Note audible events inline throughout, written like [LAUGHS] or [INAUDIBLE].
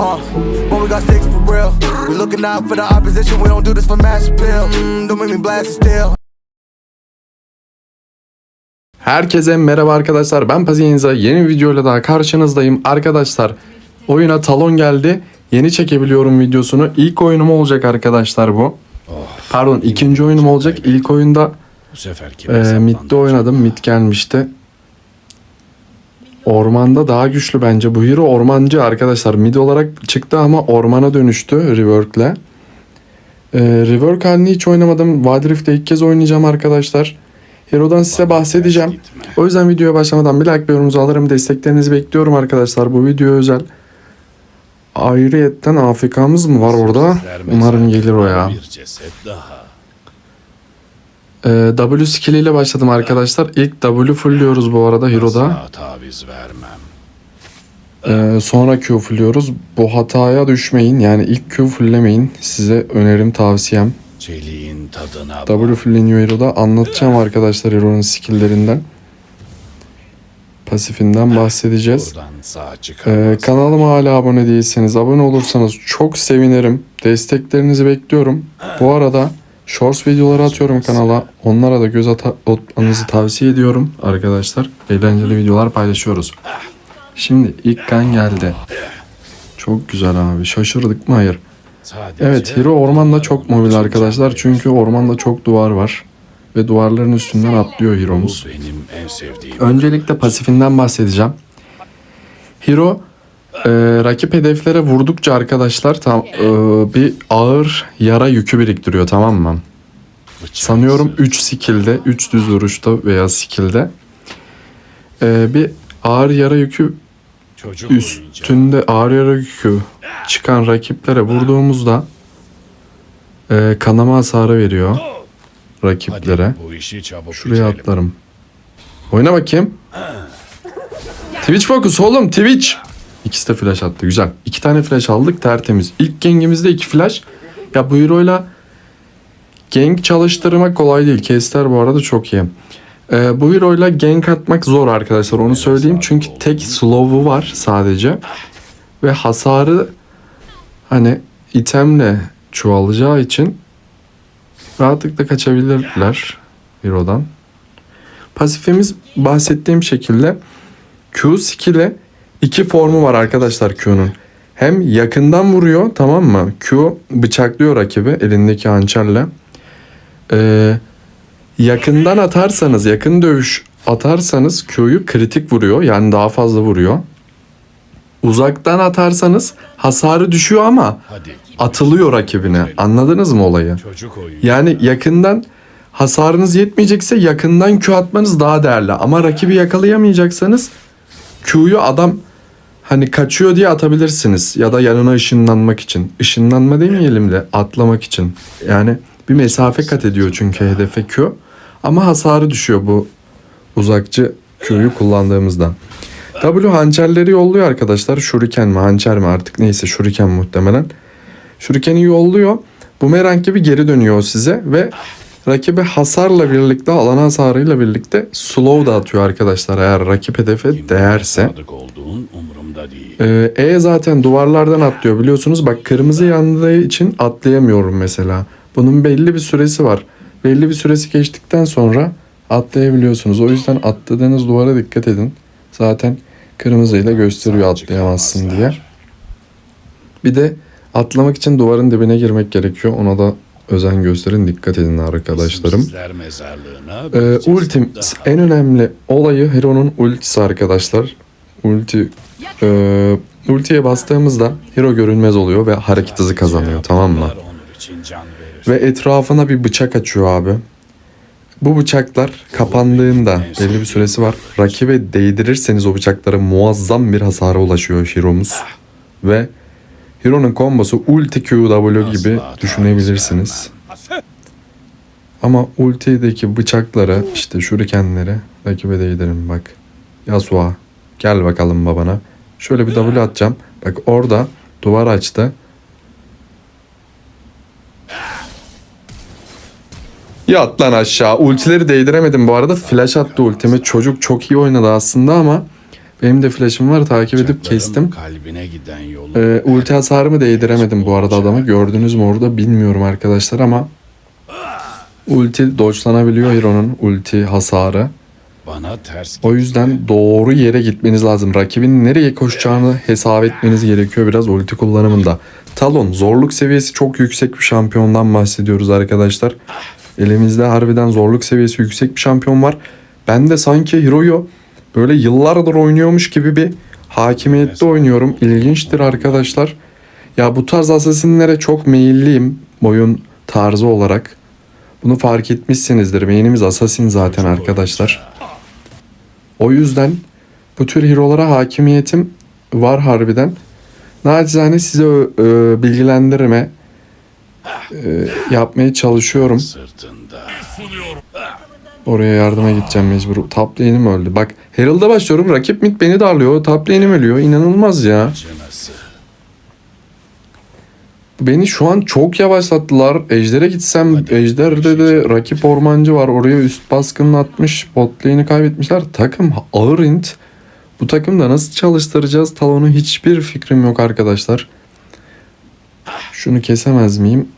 Uh, when we got sticks for real. We looking out for the opposition. We don't do this for mass appeal. Mm, don't make me blast it still. Herkese merhaba arkadaşlar. Ben Paziyeniza. Yeni bir videoyla daha karşınızdayım. Arkadaşlar oyuna talon geldi. Yeni çekebiliyorum videosunu. İlk oyunum olacak arkadaşlar bu. Pardon ikinci oyunum olacak. İlk oyunda Bu sefer kime e, midde oynadım. Mid gelmişti. Ormanda daha güçlü bence. Bu hero ormancı arkadaşlar. Mid olarak çıktı ama ormana dönüştü rework'le. E, rework halini hiç oynamadım. Wild Rift'te ilk kez oynayacağım arkadaşlar. Hero'dan size bahsedeceğim. O yüzden videoya başlamadan bir like ve yorumunuzu alırım. Desteklerinizi bekliyorum arkadaşlar. Bu video özel. Ayrıyetten AFK'mız mı var orada? Umarım gelir o ya. Bir ceset daha. Ee, W skill ile başladım arkadaşlar. İlk W fullliyoruz bu arada Hero'da. Taviz vermem. Ee, sonra Q fullliyoruz. Bu hataya düşmeyin. Yani ilk Q fulllemeyin. Size önerim tavsiyem. Çeliğin tadına W fulleniyor Hero'da. Anlatacağım arkadaşlar Hero'nun skill'lerinden. Pasifinden bahsedeceğiz. Buradan sağ Ee, kanalıma hala abone değilseniz abone olursanız çok sevinirim. Desteklerinizi bekliyorum. Bu arada Shorts videoları atıyorum kanala. Onlara da göz atmanızı tavsiye ediyorum arkadaşlar. Eğlenceli videolar paylaşıyoruz. Şimdi ilk kan geldi. Çok güzel abi. Şaşırdık mı? Hayır. Evet Hero ormanda çok mobil arkadaşlar. Çünkü ormanda çok duvar var. Ve duvarların üstünden atlıyor sevdiğim. Öncelikle pasifinden bahsedeceğim. Hero e, rakip hedeflere vurdukça arkadaşlar tam e, bir ağır yara yükü biriktiriyor tamam mı? bıçak Sanıyorum sırrı. 3 skill'de, 3 düz vuruşta veya skill'de e, bir ağır yara yükü üstünde ağır yara yükü çıkan rakiplere vurduğumuzda e, kanama hasarı veriyor rakiplere. Hadi bu işi çabuk Şuraya atlarım. Oyna bakayım. Twitch Focus oğlum Twitch. İkisi de flash attı güzel. İki tane flash aldık tertemiz. İlk gengimizde iki flash. Ya bu hero'yla gank çalıştırmak kolay değil. Kester bu arada çok iyi. Ee, bu hero'yla gank atmak zor arkadaşlar onu söyleyeyim. Çünkü tek slow'u var sadece. Ve hasarı hani itemle çoğalacağı için rahatlıkla kaçabilirler hero'dan. Pasifimiz bahsettiğim şekilde Q skill'e iki formu var arkadaşlar Q'nun. Hem yakından vuruyor tamam mı? Q bıçaklıyor rakibi elindeki hançerle. Ee, yakından atarsanız, yakın dövüş atarsanız Q'yu kritik vuruyor. Yani daha fazla vuruyor. Uzaktan atarsanız hasarı düşüyor ama atılıyor rakibine. Anladınız mı olayı? Yani yakından hasarınız yetmeyecekse yakından Q atmanız daha değerli. Ama rakibi yakalayamayacaksanız Q'yu adam hani kaçıyor diye atabilirsiniz. Ya da yanına ışınlanmak için. Işınlanma demeyelim de atlamak için. Yani bir mesafe kat ediyor çünkü hedefe Q. Ama hasarı düşüyor bu uzakçı Q'yu kullandığımızda. W hançerleri yolluyor arkadaşlar. Shuriken mi hançer mi artık neyse Shuriken muhtemelen. Shuriken'i yolluyor. Bumerang gibi geri dönüyor size ve rakibe hasarla birlikte alan hasarıyla birlikte slow da atıyor arkadaşlar eğer rakip hedefe değerse. Ee, E zaten duvarlardan atlıyor biliyorsunuz. Bak kırmızı yandığı için atlayamıyorum mesela. Bunun belli bir süresi var. Belli bir süresi geçtikten sonra atlayabiliyorsunuz. O yüzden atladığınız duvara dikkat edin. Zaten kırmızıyla gösteriyor atlayamazsın diye. Bir de atlamak için duvarın dibine girmek gerekiyor. Ona da özen gösterin. Dikkat edin arkadaşlarım. Ee, ultim en önemli olayı Hero'nun ultisi arkadaşlar. Ulti e, ultiye bastığımızda Hero görünmez oluyor ve hareket hızı kazanıyor tamam mı? Ve etrafına bir bıçak açıyor abi. Bu bıçaklar kapandığında belli bir süresi var. Rakibe değdirirseniz o bıçaklara muazzam bir hasara ulaşıyor Hero'muz. Ve Hero'nun kombosu ulti QW gibi düşünebilirsiniz. Ama ultideki bıçakları işte şurikenleri rakibe değdirin bak. Yasuo gel bakalım babana. Şöyle bir W atacağım. Bak orada duvar açtı. Yat lan aşağı. Ultileri değdiremedim bu arada. Flash attı ultimi. Çocuk çok iyi oynadı aslında ama Benim de flash'ım var takip edip kestim. Kalbine giden yolu. Ee, ulti hasarımı değdiremedim bu arada adamı. Gördünüz mü orada bilmiyorum arkadaşlar ama ulti dodge'lanabiliyor Hero'nun ulti hasarı. Bana ters O yüzden doğru yere gitmeniz lazım. Rakibin nereye koşacağını hesap etmeniz gerekiyor biraz ulti kullanımında. Talon zorluk seviyesi çok yüksek bir şampiyondan bahsediyoruz arkadaşlar. Elimizde harbiden zorluk seviyesi yüksek bir şampiyon var. Ben de sanki Hero'yu böyle yıllardır oynuyormuş gibi bir hakimiyette oynuyorum. İlginçtir arkadaşlar. Ya bu tarz asasinlere çok meyilliyim oyun tarzı olarak. Bunu fark etmişsinizdir. Main'imiz Assassin zaten arkadaşlar. O yüzden bu tür hero'lara hakimiyetim var harbiden. Nacizane size e, bilgilendirme e, yapmaya çalışıyorum. Oraya yardıma gideceğim mecbur. Top lane'im öldü. Bak Herald'a başlıyorum. Rakip mid beni darlıyor. Top lane'im ölüyor. İnanılmaz ya. Beni şu an çok yavaşlattılar. Ejder'e gitsem Ejder'de de rakip ormancı var. Oraya üst baskını atmış. Bot lane'i kaybetmişler. Takım ağır int. Bu takımda nasıl çalıştıracağız Talon'u hiçbir fikrim yok arkadaşlar. Şunu kesemez miyim?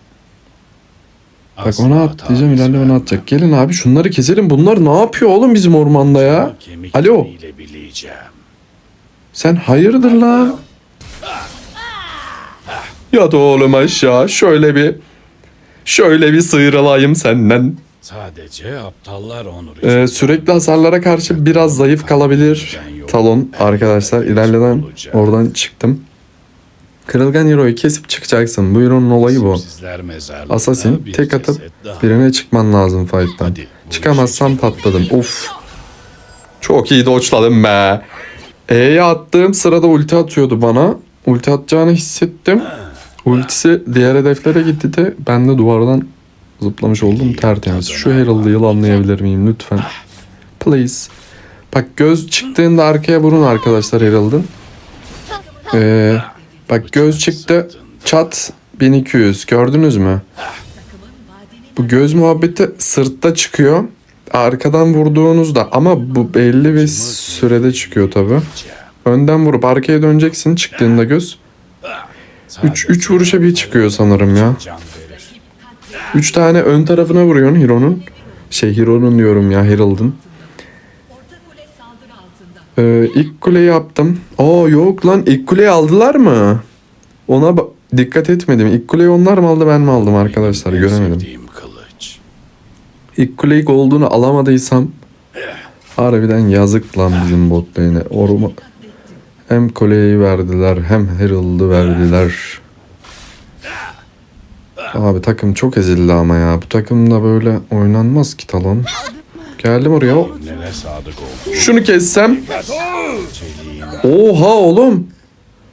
Bak ona atlayacağım taviz ilerle bana atacak. Gelin abi şunları keselim. Bunlar ne yapıyor oğlum bizim ormanda ya? Alo. Sen hayırdır lan? Yat oğlum aşağı. Şöyle bir şöyle bir sıyrılayım senden. Sadece aptallar onur. Ee, sürekli hasarlara karşı biraz zayıf kalabilir talon arkadaşlar. İlerleden oradan çıktım. Kırılgan Hero'yu kesip çıkacaksın. Bu Hero'nun olayı bu. Assassin tek atıp birine çıkman lazım fight'tan. Çıkamazsan patladım. Of. Çok iyi dodge'ladım be. E'ye attığım sırada ulti atıyordu bana. Ulti atacağını hissettim. Ultisi diğer hedeflere gitti de ben de duvardan zıplamış oldum tertemiz. Şu Herald'ı yılanlayabilir miyim lütfen? Please. Bak göz çıktığında arkaya vurun arkadaşlar Herald'ın. Ee, bak göz çıktı. Çat 1200 gördünüz mü? Bu göz muhabbeti sırtta çıkıyor. Arkadan vurduğunuzda ama bu belli bir sürede çıkıyor tabi. Önden vurup arkaya döneceksin çıktığında göz. 3 3 vuruşa bir çıkıyor sanırım ya. Can verir. 3 tane ön tarafına vuruyorsun Hero'nun. Şey Hero'nun diyorum ya Herald'ın. Ee, ilk kuleyi yaptım. Aa yok lan ilk kuleyi aldılar mı? Ona dikkat etmedim. İlk kuleyi onlar mı aldı ben mi aldım arkadaşlar göremedim. İlk kuleyi olduğunu alamadıysam harbiden yazık lan bizim bot lane'e. Orma hem kuleyi verdiler hem Herald'ı verdiler. Abi takım çok ezildi ama ya. Bu takımda böyle oynanmaz ki talon. Geldim oraya. Neler sadık oldu. Şunu kessem. Oha oğlum.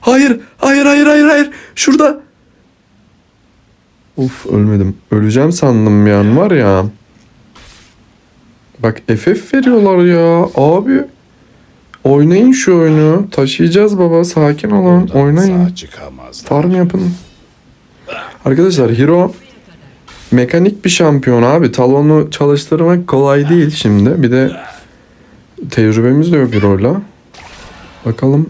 Hayır, hayır, hayır, hayır, hayır. Şurada. Uf ölmedim. Öleceğim sandım bir an var ya. Bak FF veriyorlar ya. Abi. Oynayın şu oyunu. Taşıyacağız baba. Sakin olun. Oynayın. Farm yapın. Arkadaşlar Hero mekanik bir şampiyon abi. Talonu çalıştırmak kolay değil şimdi. Bir de tecrübemiz de yok Hero'yla. Bakalım.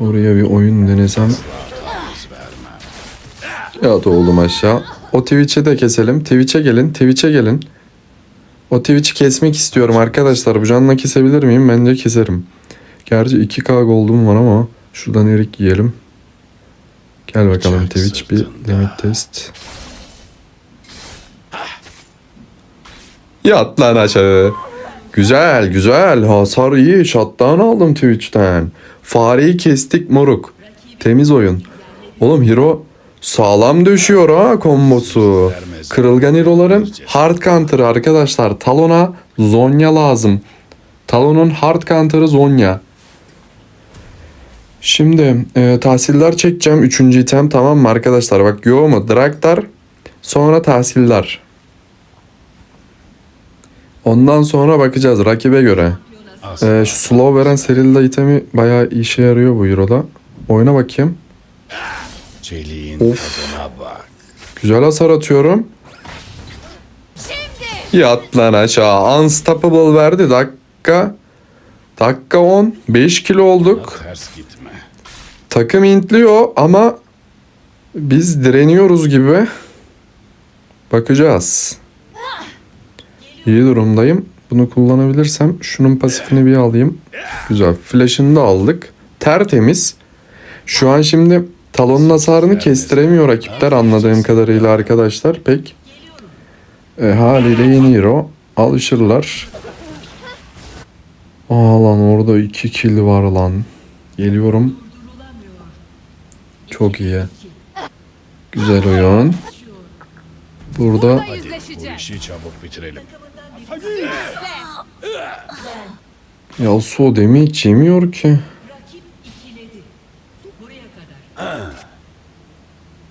Oraya bir oyun denesem. Ya da oğlum aşağı. O Twitch'e de keselim. Twitch'e gelin. Twitch'e gelin. O Twitch'i kesmek istiyorum arkadaşlar. Bu canla kesebilir miyim? Bence keserim. Gerçi 2K gold'um var ama şuradan erik yiyelim. Gel bakalım Twitch bir limit test. Yat lan aşağı. Güzel güzel hasar iyi shutdown aldım Twitch'ten. Fareyi kestik moruk. Temiz oyun. Oğlum hero sağlam düşüyor ha kombosu. Kırılgan hero'ların hard counter'ı arkadaşlar. Talon'a Zonya lazım. Talon'un hard counter'ı Zonya. Şimdi e, tahsiller çekeceğim. Üçüncü item tamam mı arkadaşlar? Bak yo mu? Draktar sonra tahsiller. Ondan sonra bakacağız rakibe göre. Asla E, şu slow veren Serilda itemi bayağı işe yarıyor bu Euro'da. Oyna bakayım. çeliğin Of. bak. Güzel hasar atıyorum. Yat lan aşağı. Unstoppable verdi. Dakika Dakika. Dakika 10. 5 kilo olduk. Takım intliyor ama biz direniyoruz gibi. Bakacağız. İyi durumdayım. Bunu kullanabilirsem şunun pasifini bir alayım. Güzel. Flash'ını da aldık. Tertemiz. Şu an şimdi talonun hasarını kestiremiyor rakipler anladığım kadarıyla arkadaşlar. Pek e, haliyle yeni hero. Alışırlar. Aa lan orada iki kill var lan. Geliyorum. Çok iyi. Güzel oyun. Burada bu işi çabuk bitirelim. Yasuo demi hiç yemiyor ki.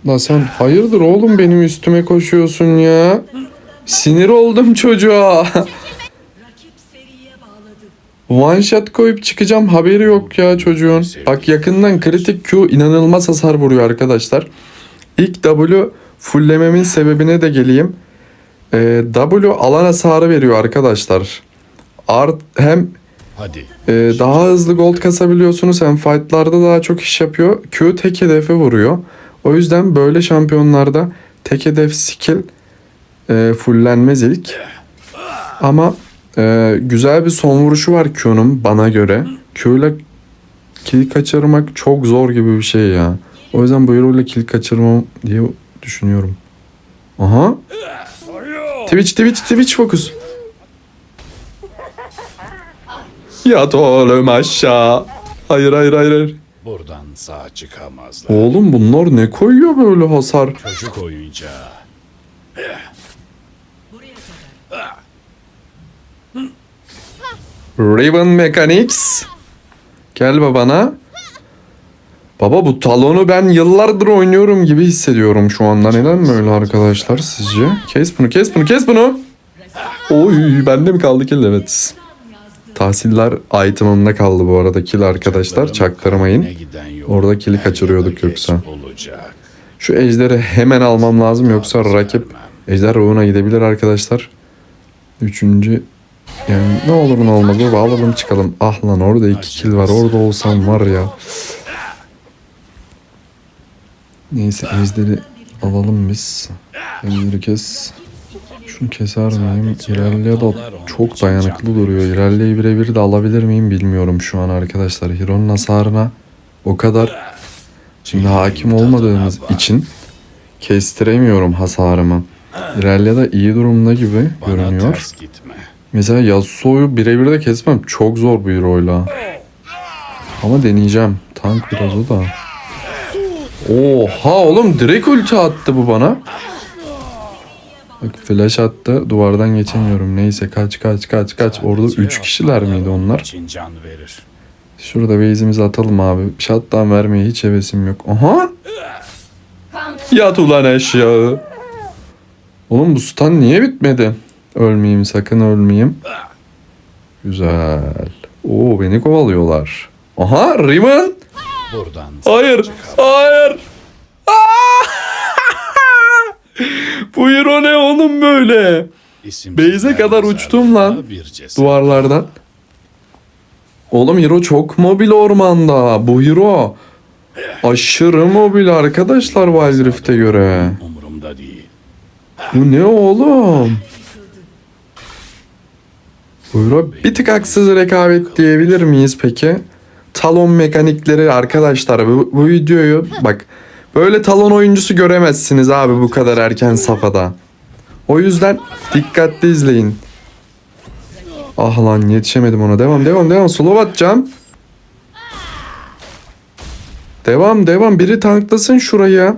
La sen hayırdır oğlum benim üstüme koşuyorsun ya. Sinir oldum çocuğa. One shot koyup çıkacağım haberi yok ya çocuğun. Bak yakından kritik Q inanılmaz hasar vuruyor arkadaşlar. İlk W fulllememin sebebine de geleyim. Ee, W alan hasarı veriyor arkadaşlar. Art hem Hadi. ee, daha hızlı gold kasabiliyorsunuz hem fightlarda daha çok iş yapıyor. Q tek hedefe vuruyor. O yüzden böyle şampiyonlarda tek hedef skill e, fullenmez ilk. Ama e, güzel bir son vuruşu var Q'nun bana göre. Q ile kill kaçırmak çok zor gibi bir şey ya. O yüzden bu ile kill kaçırmam diye düşünüyorum. Aha. Twitch Twitch Twitch fokus. Yat oğlum aşağı. Hayır hayır hayır. hayır. Buradan sağ çıkamazlar. Oğlum bunlar ne koyuyor böyle hasar? Çocuk oyuncağı. Raven Mechanics. Gel babana. Baba bu talonu ben yıllardır oynuyorum gibi hissediyorum şu anda. Neden böyle arkadaşlar sizce? Kes bunu kes bunu kes bunu. Oy bende mi kaldı kill evet. Tahsiller item'ımda kaldı bu arada kill arkadaşlar çaktırmayın. Orada kili her kaçırıyorduk yoksa. Şu ejderi hemen almam lazım yoksa rakip ejder ruhuna gidebilir arkadaşlar. Üçüncü yani ne olur ne olmaz baba alalım çıkalım. Ah lan orada iki kill var orada olsam var ya. Neyse ejderi alalım biz. Ejderi kes. Şunu keser miyim? İlerliye da çok dayanıklı duruyor. İlerliye birebir de alabilir miyim bilmiyorum şu an arkadaşlar. Hero'nun hasarına o kadar Şimdi hakim olmadığımız için kestiremiyorum hasarımı. İlerle de iyi durumda gibi görünüyor. Mesela Yasuo'yu birebir de kesmem çok zor bir hero'yla. Ama deneyeceğim. Tank biraz o da. Oha oğlum direkt ulti attı bu bana. Bak flash attı duvardan geçemiyorum. Neyse kaç kaç kaç kaç. Orada 3 kişiler miydi onlar? Şurada base'imizi atalım abi. Shutdown vermeye hiç hevesim yok. Aha! Yat ulan eşyağı. Oğlum bu stun niye bitmedi? Ölmeyeyim sakın ölmeyeyim. Güzel. Oo beni kovalıyorlar. Aha Riven. Buradan Hayır. Hayır. [LAUGHS] bu hero ne oğlum böyle? Beyze kadar uçtum lan. Duvarlardan. Oğlum Hero çok mobil ormanda. Bu Hero aşırı mobil arkadaşlar Wild Rift'e göre. Umurumda değil. Bu ne oğlum? Bu Hero bir tık haksız rekabet diyebilir miyiz peki? Talon mekanikleri arkadaşlar bu, bu videoyu bak böyle talon oyuncusu göremezsiniz abi bu kadar erken safhada. O yüzden dikkatli izleyin. Ah lan yetişemedim ona. Devam devam devam. Slow atacağım. Devam devam. Biri tanklasın şuraya.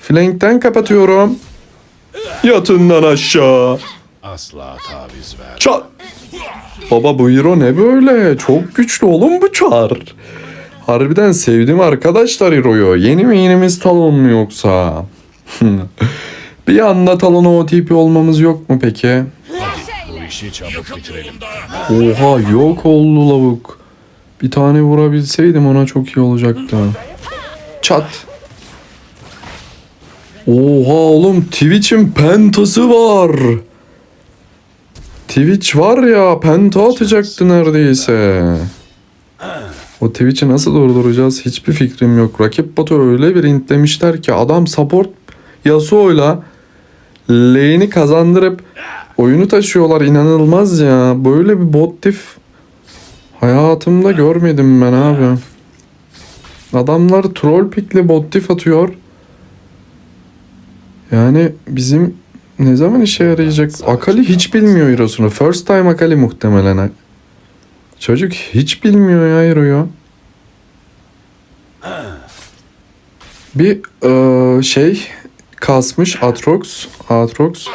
Flankten kapatıyorum. Yatın lan aşağı. Asla taviz ver. Çat. Baba bu hero ne böyle? Çok güçlü oğlum bu çar. Harbiden sevdim arkadaşlar hero'yu. Yeni mi yenimiz talon mu yoksa? [LAUGHS] Bir anda talona OTP olmamız yok mu peki? Bu işi çabuk bitirelim. Oha yok oldu lavuk. Bir tane vurabilseydim ona çok iyi olacaktı. Çat. Oha oğlum Twitch'in pentası var. Twitch var ya penta atacaktı neredeyse. O Twitch'i nasıl durduracağız hiçbir fikrim yok. Rakip botu öyle bir intlemişler ki adam support Yasuo'yla lane'i kazandırıp oyunu taşıyorlar inanılmaz ya. Böyle bir bot diff hayatımda görmedim ben abi. Adamlar troll pickle bot diff atıyor. Yani bizim ne zaman işe yarayacak? Akali hiç bilmiyor Hero'sunu. First time Akali muhtemelen. Çocuk hiç bilmiyor ya Hero'yu. Bir eee, şey kasmış Atrox. Atrox.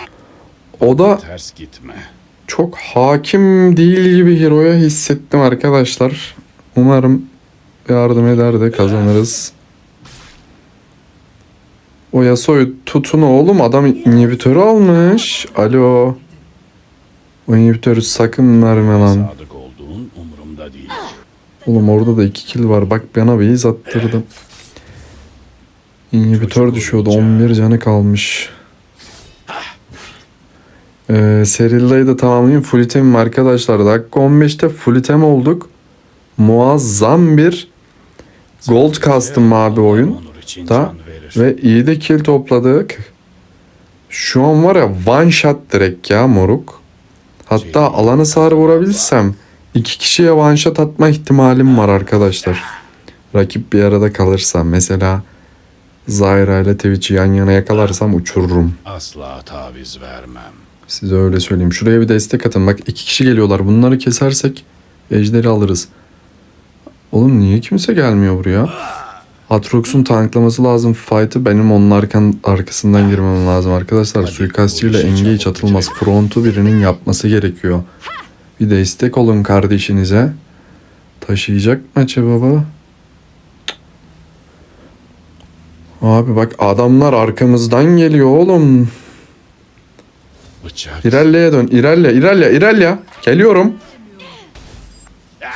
O da Ters gitme. çok hakim değil gibi Hero'ya hissettim arkadaşlar. Umarım yardım eder de kazanırız. O Yasuo'yu tutun oğlum adam inhibitörü almış. Alo. O inhibitörü sakın verme lan. Sadık olduğun umurumda değil. Oğlum orada da iki kill var. Bak bana base attırdım. İnhibitör düşüyordu. 11 canı kalmış. Ee, Serilda'yı da tamamlayayım. Full itemim arkadaşlar. Dakika 15'te full item olduk. Muazzam bir gold kastım abi oyun. Da. Ve iyi de kill topladık. Şu an var ya one shot direkt ya moruk. Hatta alanı sağır vurabilsem iki kişiye one shot atma ihtimalim var arkadaşlar. Rakip bir arada kalırsa mesela Zyra ile Twitch'i yan yana yakalarsam uçururum. Asla taviz vermem. Size öyle söyleyeyim. Şuraya bir destek atın. Bak iki kişi geliyorlar. Bunları kesersek ejderi alırız. Oğlum niye kimse gelmiyor buraya? Atrox'un tanklaması lazım fight'ı. Benim onun arkan, arkasından girmem lazım arkadaşlar. Suikastçıyla engage çabuk atılmaz. bitirelim. Front'u birinin yapması gerekiyor. Bir destek olun kardeşinize. Taşıyacak maçı baba. Abi bak adamlar arkamızdan geliyor oğlum. İlerleye dön. İlerle, ilerle, ilerle. Geliyorum.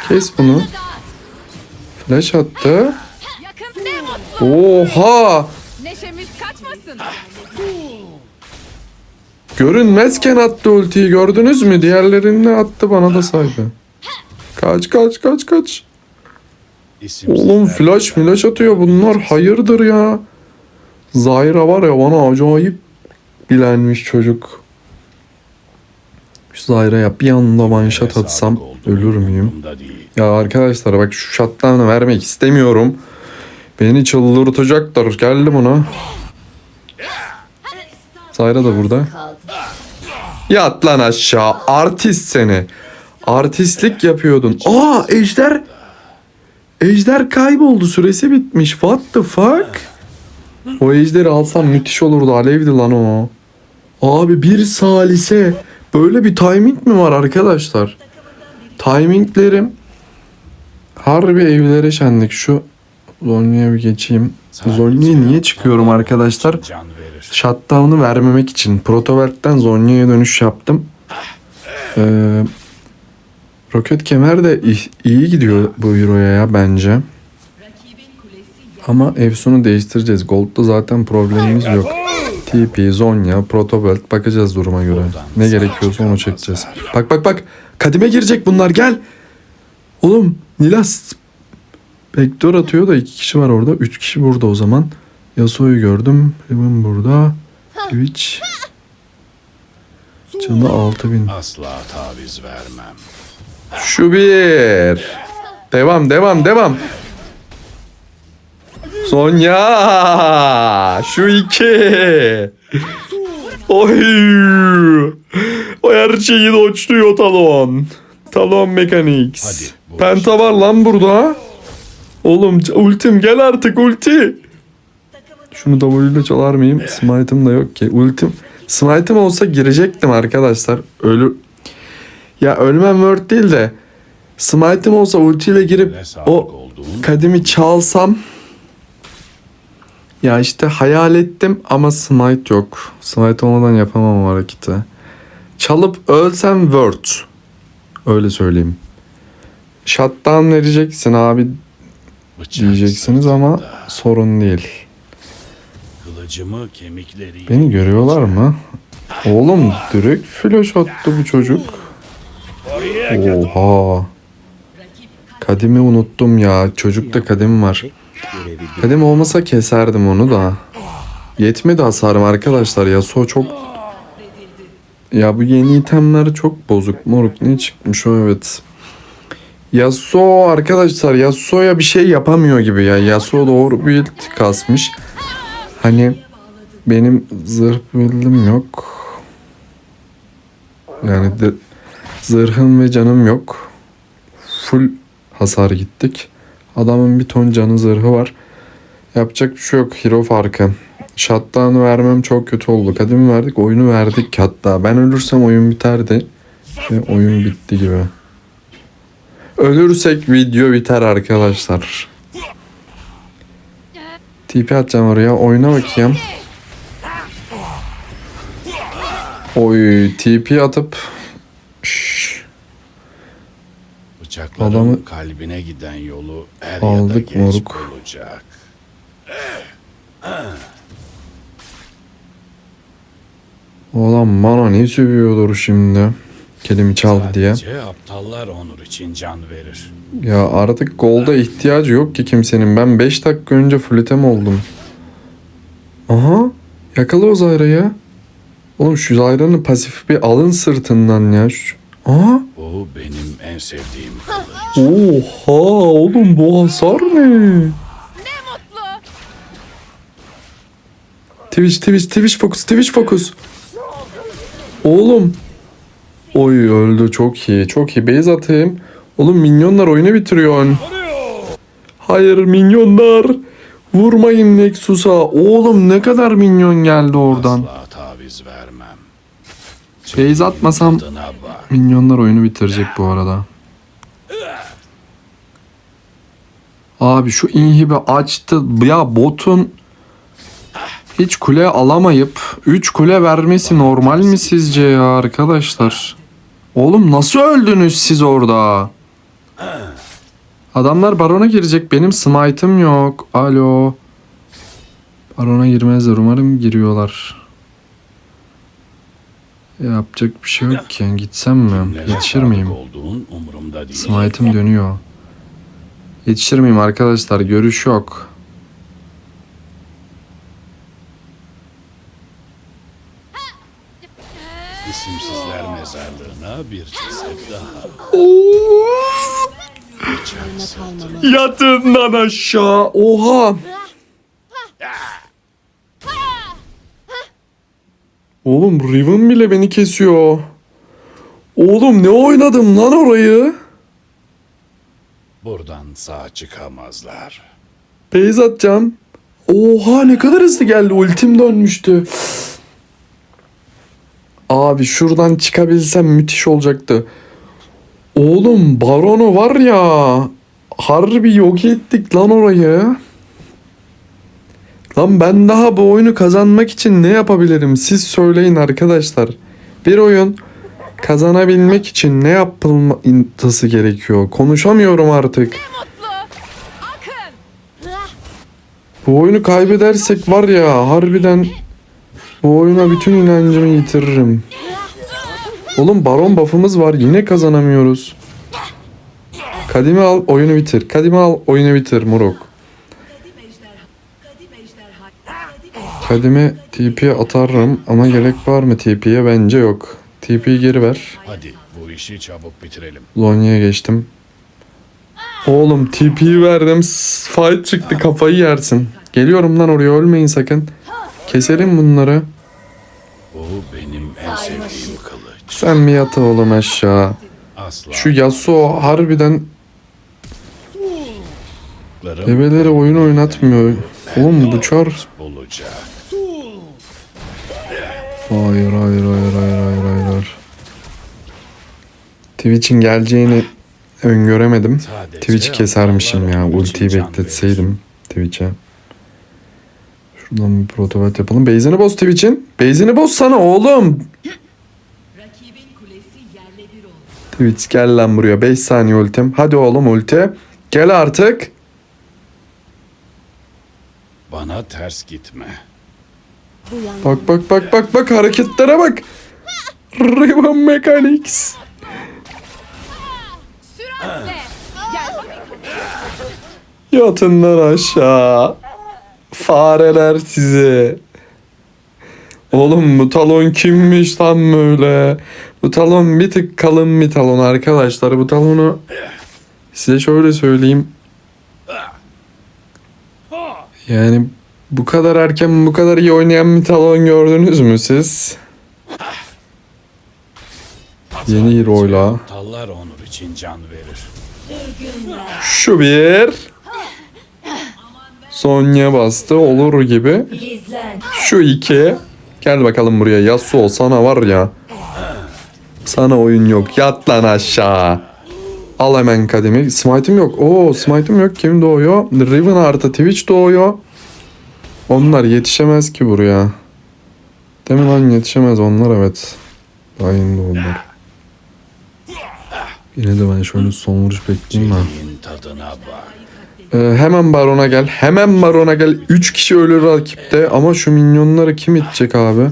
Kes bunu. Flash attı. Oha! Neşemiz kaçmasın. Görünmezken attı ultiyi gördünüz mü? Diğerlerini attı bana da saydı. Kaç kaç kaç kaç. Oğlum flash flash atıyor bunlar. Hayırdır ya. Zahira var ya bana acayip bilenmiş çocuk. Şu Zahira'ya bir anda Sadık atsam ölür müyüm? Ya arkadaşlar bak şu shutdown'ı vermek istemiyorum. Beni çıldırtacaklar. Geldi buna. Zayra da burada. Yat lan aşağı. Artist seni. Artistlik yapıyordun. Aa Ejder. Ejder kayboldu. Süresi bitmiş. What the fuck? O ejderi alsam müthiş olurdu. Alevdi lan o. Abi bir salise. Böyle bir timing mi var arkadaşlar? Timinglerim harbi evlere şenlik. Şu Zonya'ya bir geçeyim. Zonya'ya niye çıkıyorum arkadaşlar? Shutdown'u vermemek için Protovert'ten Zonya'ya dönüş yaptım. Ee, Roket Kemer de iyi, iyi gidiyor bu Euro'ya ya bence. Ama Efsun'u değiştireceğiz. Gold'da zaten problemimiz yok. TP, Zonya, Protobelt bakacağız duruma göre. Ne gerekiyorsa onu çekeceğiz. Bak bak bak. Kadime girecek bunlar gel. Oğlum Nilas Vektör atıyor da iki kişi var orada. Üç kişi burada o zaman. Yasuo'yu gördüm. Riven burada. Twitch. Canı 6000. Asla taviz vermem. Şu bir. Devam devam devam. Sonya. Şu iki. Oy. O her şeyi doçluyor talon. Talon Mechanics. Penta var lan burada. Oğlum ultim gel artık ulti. Şunu W ile çalar mıyım? Smite'ım da yok ki. Ultim. Smite'ım olsa girecektim arkadaşlar. Ölü... Ya ölmem word değil de Smite'ım olsa ultiyle girip o kadimi çalsam ya işte hayal ettim ama smite yok. Smite olmadan yapamam o hareketi. Çalıp ölsem word. Öyle söyleyeyim. Shutdown vereceksin abi diyeceksiniz ama sorun değil. Kılıcımı kemikleri Beni görüyorlar mı? Oğlum direkt flash attı bu çocuk. Oha. Kadimi unuttum ya. Çocukta kadim var. Kadim olmasa keserdim onu da. Yetmedi hasarım arkadaşlar. Yasuo çok... Ya bu yeni itemler çok bozuk. Moruk ne çıkmış o evet. Yasuo arkadaşlar Yasuo'ya bir şey yapamıyor gibi ya. Yasuo doğru build kasmış. Hani benim zırh build'im yok. Yani de, zırhım ve canım yok. Full hasar gittik. Adamın bir ton canı zırhı var. Yapacak bir şey yok. Hero farkı. Shutdown'u vermem çok kötü oldu. Kadimi verdik, oyunu verdik hatta. Ben ölürsem oyun biterdi. Ve oyun bitti gibi. Ölürsek video biter arkadaşlar. TP atacağım oraya. Oyuna bakayım. Oy TP atıp Şşş, Bıçakların Adamı- kalbine giden yolu er Aldık ya da geç moruk. bulacak. Oğlan bana ne sövüyordur şimdi. Kelimi çaldı diye. Sadece aptallar onur için can verir. Ya artık golda ihtiyacı yok ki kimsenin. Ben 5 dakika önce flitem oldum. Aha. Yakala o Zayra'yı. Oğlum şu Zayra'nın pasifi bir alın sırtından ya. Şu... Aha. Bu benim en sevdiğim kılıç. Oha oğlum bu hasar ne? Mutlu. Twitch Twitch Twitch fokus Twitch fokus. Oğlum. Oy öldü çok iyi çok iyi. Base atayım. Oğlum minyonlar oyunu bitiriyor. Hayır minyonlar. Vurmayın Nexus'a. Oğlum ne kadar minyon geldi oradan. Base atmasam minyonlar oyunu bitirecek bu arada. Abi şu inhibi açtı. Ya botun hiç kule alamayıp 3 kule vermesi normal mi sizce ya arkadaşlar? Oğlum nasıl öldünüz siz orada? Adamlar barona girecek. Benim smite'ım yok. Alo. Barona girmezler. Umarım giriyorlar. Yapacak bir şey yok ki. Gitsem mi? Yetişir miyim? Smite'ım dönüyor. Yetişir miyim arkadaşlar? Görüş yok. İsimsizler mezarlığına bir ceset daha. Yatından aşağı. Oha. Oğlum Riven bile beni kesiyor. Oğlum ne oynadım lan orayı? Buradan sağ çıkamazlar. Beyz atacağım. Oha ne kadar hızlı geldi. Ultim dönmüştü. Abi şuradan çıkabilsem müthiş olacaktı. Oğlum Baron'u var ya. Harbi yok ettik lan orayı. Lan ben daha bu oyunu kazanmak için ne yapabilirim? Siz söyleyin arkadaşlar. Bir oyun kazanabilmek için ne yapılması gerekiyor? Konuşamıyorum artık. Bu oyunu kaybedersek var ya harbiden bu oyuna bütün inancımı yitiririm. Oğlum baron buff'ımız var yine kazanamıyoruz. Kadimi al oyunu bitir. Kadimi al oyunu bitir Murok. Kadime TP atarım ama gerek var mı TP'ye bence yok. TP geri ver. Hadi bu işi çabuk bitirelim. Zonya'ya geçtim. Oğlum TP verdim. Fight çıktı kafayı yersin. Geliyorum lan oraya ölmeyin sakın. Keselim bunları. Bu benim en sevdiğim kılıç. Sen bir yat oğlum aşağı. Asla Şu Yasuo harbiden Larım bebeleri oyun oynatmıyor. Oğlum bu çar. Hayır hayır hayır hayır hayır hayır. hayır. Twitch'in geleceğini öngöremedim. Twitch'i kesermişim ya. Ultiyi bekletseydim Twitch'e. Şuradan bir protokol yapalım. Base'ini boz Twitch'in. Base'ini boz sana oğlum. Twitch gel lan buraya. 5 saniye ultim. Hadi oğlum ulti. Gel artık. Bana ters gitme. Bak bak bak bak bak hareketlere bak. Ribbon Mechanics. Yatınlar aşağı. Fareler sizi. Oğlum bu talon kimmiş lan böyle? Bu talon bir tık kalın bir talon arkadaşlar. Bu talonu size şöyle söyleyeyim. Yani bu kadar erken bu kadar iyi oynayan bir talon gördünüz mü siz? Yeni hero'yla. Tallar onur için can verir. Şu bir. Sonya bastı olur gibi. Şu iki. Gel bakalım buraya Yasuo sana var ya. Sana oyun yok. Yat lan aşağı. Al hemen kademi. Smite'im yok. Oo smite'im yok. Kim doğuyor? Riven artı Twitch doğuyor. Onlar yetişemez ki buraya. Değil mi lan yetişemez onlar evet. Daha yeni. Yine de ben şöyle son vuruş bekleyeyim ben. Ee, hemen barona gel. Hemen barona gel. 3 kişi ölür rakipte ama şu minyonları kim itecek abi?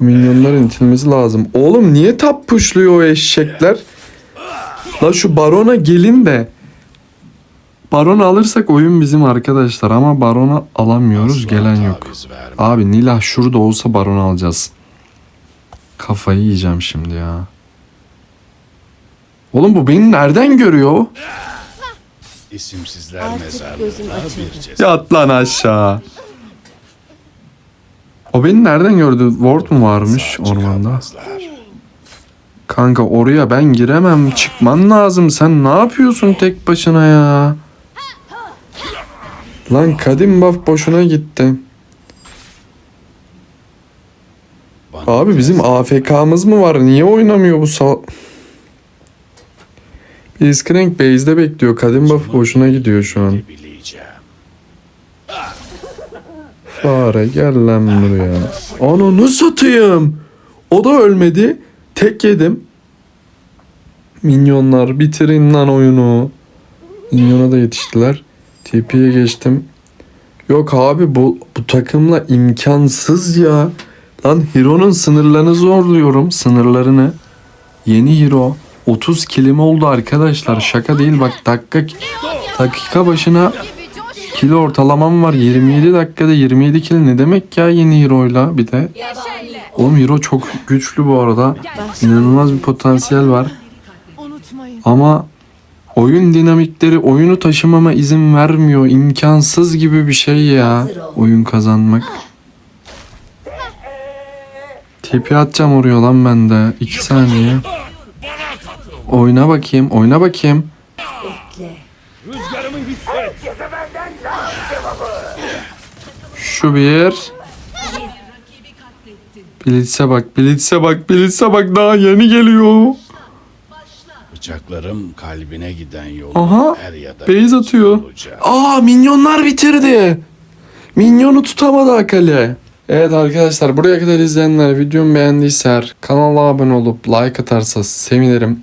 Minyonların itilmesi lazım. Oğlum niye tap pushluyor o eşekler? La şu barona gelin de. Barona alırsak oyun bizim arkadaşlar ama barona alamıyoruz. Gelen yok. Abi Nilah şurada olsa baron alacağız. Kafayı yiyeceğim şimdi ya. Oğlum bu beni nereden görüyor? İsimsizler Artık mezarlığına gözüm bir açıldı. ceset. Yat lan aşağı. O beni nereden gördü? Ward mu varmış Sağ ormanda? çıkamazlar. Kanka oraya ben giremem. Çıkman lazım. Sen ne yapıyorsun tek başına ya? Lan kadim buff boşuna gitti. Bana Abi bizim AFK'mız mı var? Niye oynamıyor bu sal... Blitzcrank base'de bekliyor. Kadim buff boşuna gidiyor şu an. Fare gel lan buraya. Ananı satayım. O da ölmedi. Tek yedim. Minyonlar bitirin lan oyunu. Minyona da yetiştiler. TP'ye geçtim. Yok abi bu, bu takımla imkansız ya. Lan Hero'nun sınırlarını zorluyorum. Sınırlarını. Yeni Hero. 30 kilim oldu arkadaşlar. Şaka değil bak dakika dakika başına. Kilo ortalamam var 27 dakikada 27 kilo ne demek ya yeni hero'yla bir de. Oğlum hero çok güçlü bu arada. İnanılmaz bir potansiyel var. Ama oyun dinamikleri oyunu taşımama izin vermiyor. İmkansız gibi bir şey ya oyun kazanmak. Tipi atacağım oraya lan ben de. 2 saniye. Oyna bakayım, oyna bakayım. Şu bir. Blitz'e bak, Blitz'e bak, Blitz'e bak daha yeni geliyor. Bıçaklarım kalbine giden yolu Aha, er ya da base geç atıyor. bulacak. Aa minyonlar bitirdi. Minyonu tutamadı Akali. Evet arkadaşlar buraya kadar izleyenler videomu beğendiyse kanala abone olup like atarsa sevinirim.